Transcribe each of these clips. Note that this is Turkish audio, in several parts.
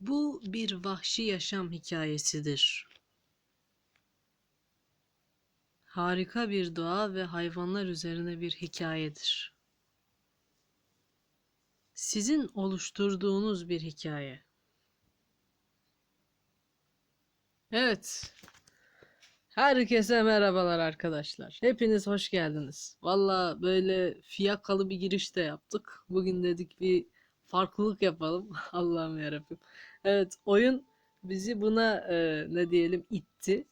Bu bir vahşi yaşam hikayesidir. Harika bir doğa ve hayvanlar üzerine bir hikayedir. Sizin oluşturduğunuz bir hikaye. Evet. Herkese merhabalar arkadaşlar. Hepiniz hoş geldiniz. Valla böyle fiyakalı bir giriş de yaptık. Bugün dedik bir farklılık yapalım. Allah'ım yarabbim. Evet oyun bizi buna e, ne diyelim itti.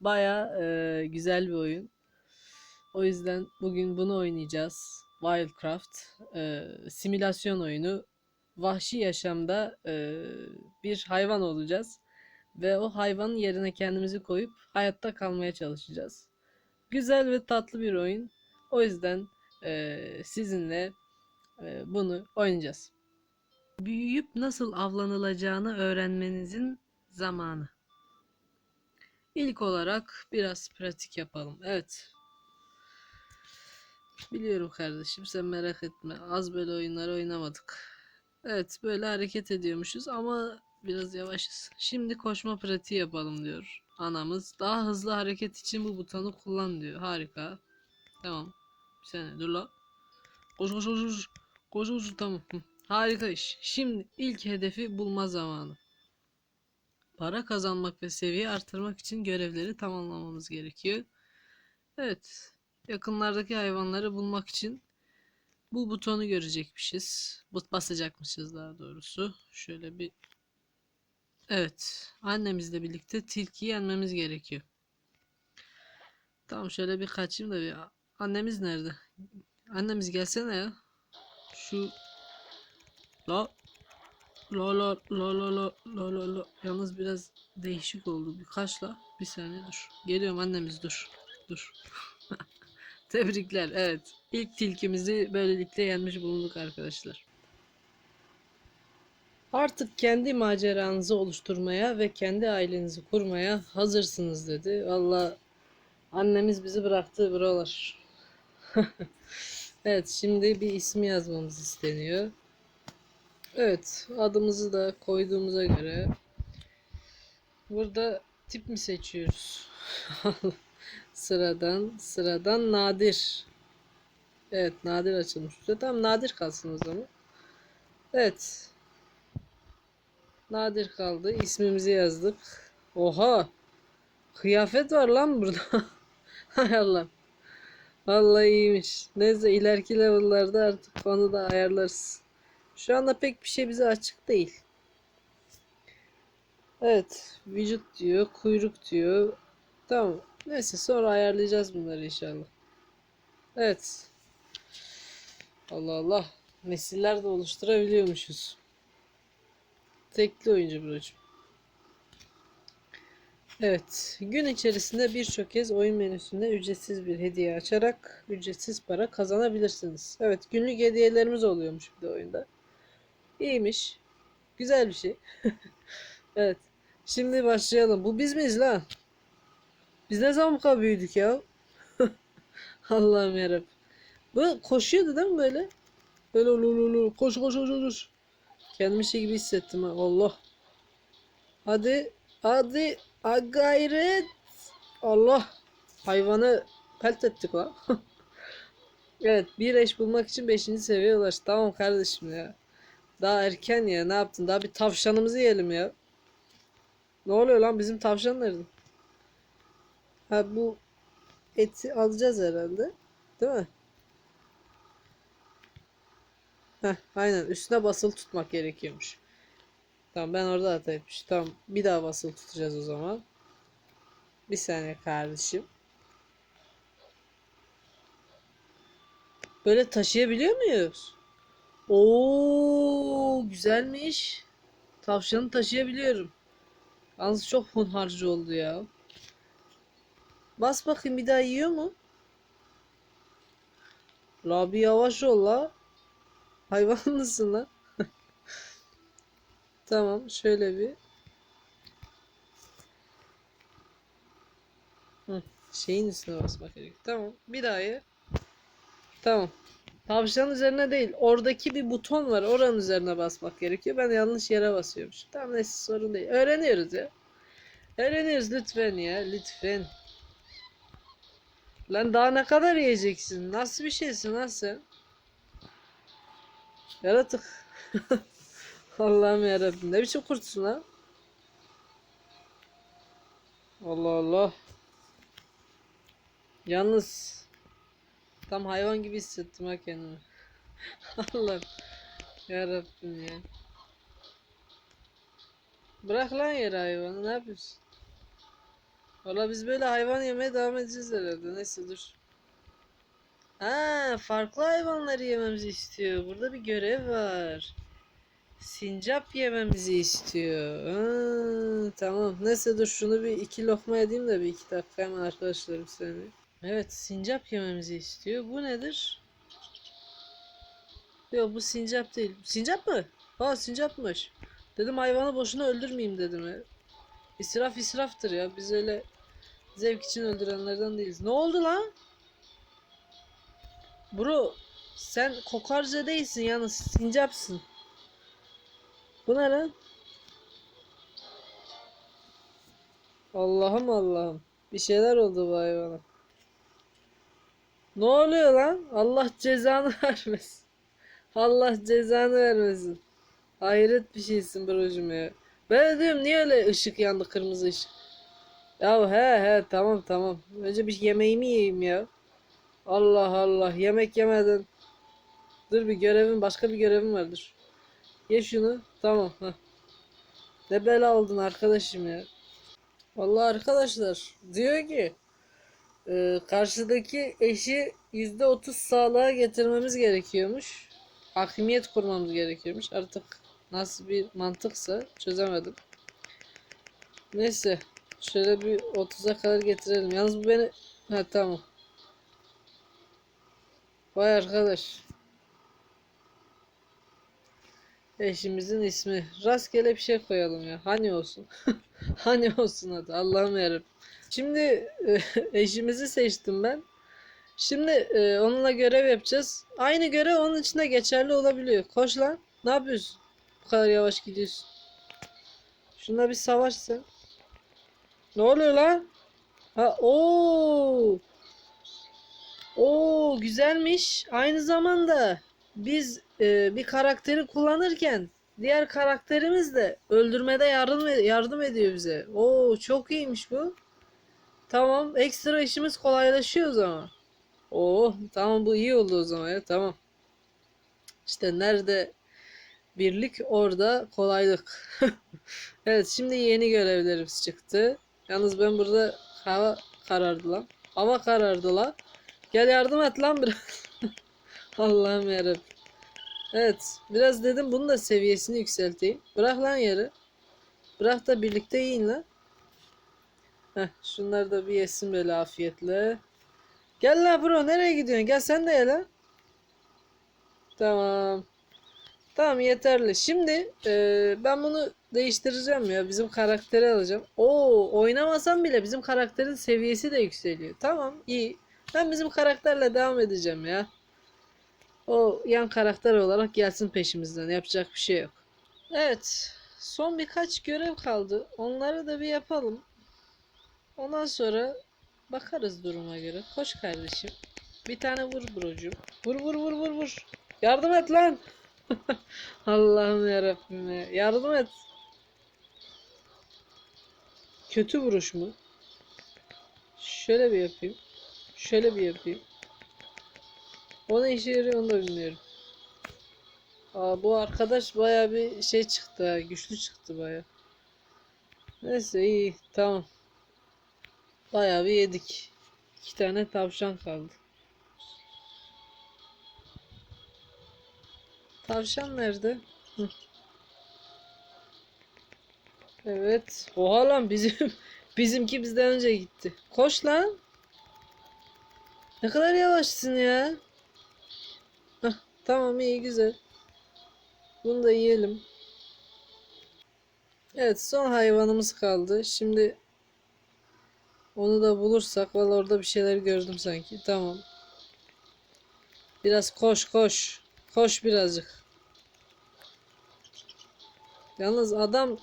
Baya güzel bir oyun. O yüzden bugün bunu oynayacağız. Wildcraft e, simülasyon oyunu. Vahşi yaşamda e, bir hayvan olacağız ve o hayvanın yerine kendimizi koyup hayatta kalmaya çalışacağız. Güzel ve tatlı bir oyun. O yüzden e, sizinle e, bunu oynayacağız. Büyüyüp nasıl avlanılacağını öğrenmenizin zamanı. İlk olarak biraz pratik yapalım. Evet. Biliyorum kardeşim sen merak etme. Az böyle oyunlar oynamadık. Evet böyle hareket ediyormuşuz ama biraz yavaşız. Şimdi koşma pratiği yapalım diyor anamız. Daha hızlı hareket için bu butonu kullan diyor. Harika. Tamam. Bir saniye dur la. Koş koş koş koş. Koş tamam. Harika iş. Şimdi ilk hedefi bulma zamanı. Para kazanmak ve seviye artırmak için görevleri tamamlamamız gerekiyor. Evet. Yakınlardaki hayvanları bulmak için bu butonu görecekmişiz. But basacakmışız daha doğrusu. Şöyle bir Evet. Annemizle birlikte tilkiyi yenmemiz gerekiyor. Tamam şöyle bir kaçayım da bir. Annemiz nerede? Annemiz gelsene ya. Şu La La la la la la la la la Yalnız biraz değişik oldu. Bir kaçla. Bir saniye dur. Geliyorum annemiz dur. Dur. Tebrikler. Evet. İlk tilkimizi böylelikle yenmiş bulunduk arkadaşlar. Artık kendi maceranızı oluşturmaya ve kendi ailenizi kurmaya hazırsınız dedi. Valla annemiz bizi bıraktı buralar. evet şimdi bir ismi yazmamız isteniyor. Evet adımızı da koyduğumuza göre burada tip mi seçiyoruz? sıradan sıradan nadir. Evet nadir açılmış. Tamam nadir kalsın o zaman. Evet Nadir kaldı. İsmimizi yazdık. Oha! Kıyafet var lan burada. Hay Allah. Vallahi iyiymiş. Neyse ileriki level'larda artık onu da ayarlarız. Şu anda pek bir şey bize açık değil. Evet. Vücut diyor. Kuyruk diyor. Tamam. Neyse sonra ayarlayacağız bunları inşallah. Evet. Allah Allah. Nesiller de oluşturabiliyormuşuz. Tekli oyuncu brocum. Evet. Gün içerisinde birçok kez oyun menüsünde ücretsiz bir hediye açarak ücretsiz para kazanabilirsiniz. Evet. Günlük hediyelerimiz oluyormuş bir de oyunda. İyiymiş. Güzel bir şey. evet. Şimdi başlayalım. Bu biz miyiz lan? Biz ne zaman bu kadar büyüdük ya? Allah'ım yarabbim. Bu koşuyordu değil mi böyle? Böyle lululu koş koş koş koş. Kendimi şey gibi hissettim ha. Allah. Hadi. Hadi. A. Allah. Hayvanı pelt ettik la. evet. Bir eş bulmak için 5. seviyeye ulaştık. Tamam kardeşim ya. Daha erken ya. Ne yaptın? Daha bir tavşanımızı yiyelim ya. Ne oluyor lan? Bizim tavşan? Ha bu eti alacağız herhalde. Değil mi? Heh, aynen üstüne basılı tutmak gerekiyormuş. Tamam ben orada hata etmiş. Tamam bir daha basılı tutacağız o zaman. Bir saniye kardeşim. Böyle taşıyabiliyor muyuz? Oo güzelmiş. Tavşanı taşıyabiliyorum. Yalnız çok hunharcı oldu ya. Bas bakayım bir daha yiyor mu? La bir yavaş ol la. Hayvan mısın lan? tamam şöyle bir. Hı, şeyin üstüne basmak gerek. Tamam bir daha ye. Tamam. Tavşan üzerine değil. Oradaki bir buton var. Oranın üzerine basmak gerekiyor. Ben yanlış yere basıyormuş. Tamam neyse sorun değil. Öğreniyoruz ya. Öğreniyoruz lütfen ya. Lütfen. Lan daha ne kadar yiyeceksin? Nasıl bir şeysin lan sen? Yaratık. Allah'ım yarabbim. Ne biçim kurtsun lan? Allah Allah. Yalnız tam hayvan gibi hissettim ha kendimi. Allah yarabbim ya. Bırak lan yere hayvanı ne yapıyorsun? Valla biz böyle hayvan yemeye devam edeceğiz herhalde. Neyse dur. Ha, farklı hayvanları yememizi istiyor. Burada bir görev var. Sincap yememizi istiyor. Ha, tamam. Neyse dur şunu bir iki lokma edeyim de bir iki dakika hemen arkadaşlarım seni. Evet sincap yememizi istiyor. Bu nedir? Yok bu sincap değil. Sincap mı? Aa sincapmış. Dedim hayvanı boşuna öldürmeyeyim dedim. İsraf israftır ya. Biz öyle zevk için öldürenlerden değiliz. Ne oldu lan? Bro sen kokarca değilsin yalnız sincapsın. Bu ne lan? Allah'ım Allah'ım. Bir şeyler oldu bu hayvana. Ne oluyor lan? Allah cezanı vermesin. Allah cezanı vermesin. Hayret bir şeysin brocum ya. Ben de diyorum niye öyle ışık yandı kırmızı ışık. Ya he he tamam tamam. Önce bir yemeğimi yiyeyim ya. Allah Allah yemek yemeden. Dur bir görevim başka bir görevim var dur. Ye şunu. Tamam. Heh. Ne bela oldun arkadaşım ya. Vallahi arkadaşlar diyor ki e, karşıdaki eşi %30 sağlığa getirmemiz gerekiyormuş. Hakimiyet kurmamız gerekiyormuş. Artık nasıl bir mantıksa çözemedim. Neyse. Şöyle bir 30'a kadar getirelim. Yalnız bu beni... Ha tamam. Vay arkadaş. Eşimizin ismi. Rastgele bir şey koyalım ya. Hani olsun. hani olsun hadi. Allah'ım yarabbim. Şimdi e, eşimizi seçtim ben. Şimdi e, onunla görev yapacağız. Aynı görev onun içinde geçerli olabiliyor. Koş lan. Ne yapıyorsun? Bu kadar yavaş gidiyorsun. Şuna bir savaş sen. Ne oluyor lan? Ha o. Oo güzelmiş. Aynı zamanda biz e, bir karakteri kullanırken diğer karakterimiz de öldürmede yardım yardım ediyor bize. Oo çok iyiymiş bu. Tamam, ekstra işimiz kolaylaşıyor o zaman. Oo tamam bu iyi oldu o zaman ya tamam. İşte nerede birlik orada kolaylık. evet şimdi yeni görevlerimiz çıktı. Yalnız ben burada hava karardı lan. Hava karardı lan. Gel yardım et lan biraz. Allah'ım yarabbim. Evet. Biraz dedim bunun da seviyesini yükselteyim. Bırak lan yeri. Bırak da birlikte yiyin lan. Heh, şunları da bir yesin böyle afiyetle. Gel lan bro nereye gidiyorsun? Gel sen de ye lan. Tamam. Tamam yeterli. Şimdi e, ben bunu değiştireceğim ya. Bizim karakteri alacağım. Oo oynamasam bile bizim karakterin seviyesi de yükseliyor. Tamam iyi. Ben bizim karakterle devam edeceğim ya. O yan karakter olarak gelsin peşimizden. Yapacak bir şey yok. Evet. Son birkaç görev kaldı. Onları da bir yapalım. Ondan sonra bakarız duruma göre. Koş kardeşim. Bir tane vur brocum. Vur vur vur vur vur. Yardım et lan. Allah'ım yarabbim ya. Yardım et. Kötü vuruş mu? Şöyle bir yapayım. Şöyle bir yapayım. O ne işe yarıyor da bilmiyorum. Aa, bu arkadaş baya bir şey çıktı ha. Güçlü çıktı baya. Neyse iyi tamam. Baya bir yedik. İki tane tavşan kaldı. Tavşan nerede? Evet. Oha lan bizim bizimki bizden önce gitti. Koş lan. Ne kadar yavaşsın ya. Tamam iyi güzel. Bunu da yiyelim. Evet son hayvanımız kaldı. Şimdi onu da bulursak valla orada bir şeyler gördüm sanki. Tamam. Biraz koş koş. Koş birazcık. Yalnız adam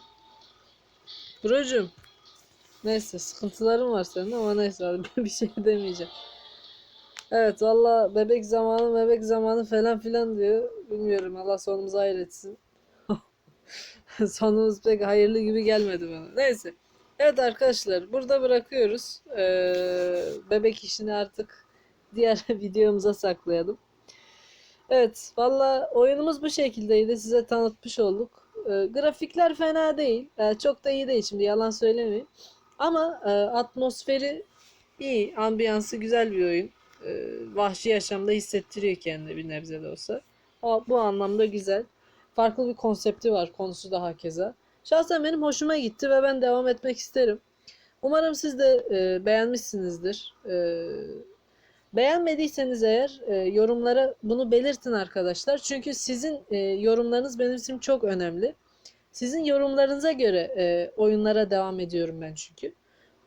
Brocum. Neyse sıkıntılarım var senin ama neyse bir şey demeyeceğim. Evet valla bebek zamanı bebek zamanı falan filan diyor. Bilmiyorum Allah sonumuzu hayretsin. Sonumuz pek hayırlı gibi gelmedi bana. Neyse. Evet arkadaşlar burada bırakıyoruz. Ee, bebek işini artık diğer videomuza saklayalım. Evet valla oyunumuz bu şekildeydi. Size tanıtmış olduk. Ee, grafikler fena değil. Ee, çok da iyi değil şimdi yalan söylemeyeyim. Ama e, atmosferi iyi. Ambiyansı güzel bir oyun. Ee, vahşi yaşamda hissettiriyor kendini bir nebze de olsa. O, bu anlamda güzel. Farklı bir konsepti var konusu da hakeza. Şahsen benim hoşuma gitti ve ben devam etmek isterim. Umarım siz de e, beğenmişsinizdir. E, beğenmediyseniz eğer e, yorumlara bunu belirtin arkadaşlar. Çünkü sizin e, yorumlarınız benim için çok önemli. Sizin yorumlarınıza göre e, oyunlara devam ediyorum ben çünkü.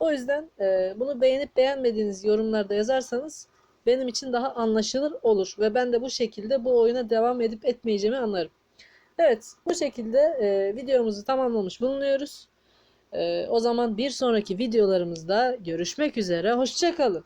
O yüzden e, bunu beğenip beğenmediğiniz yorumlarda yazarsanız benim için daha anlaşılır olur ve ben de bu şekilde bu oyuna devam edip etmeyeceğimi anlarım. Evet, bu şekilde e, videomuzu tamamlamış bulunuyoruz. E, o zaman bir sonraki videolarımızda görüşmek üzere. Hoşçakalın.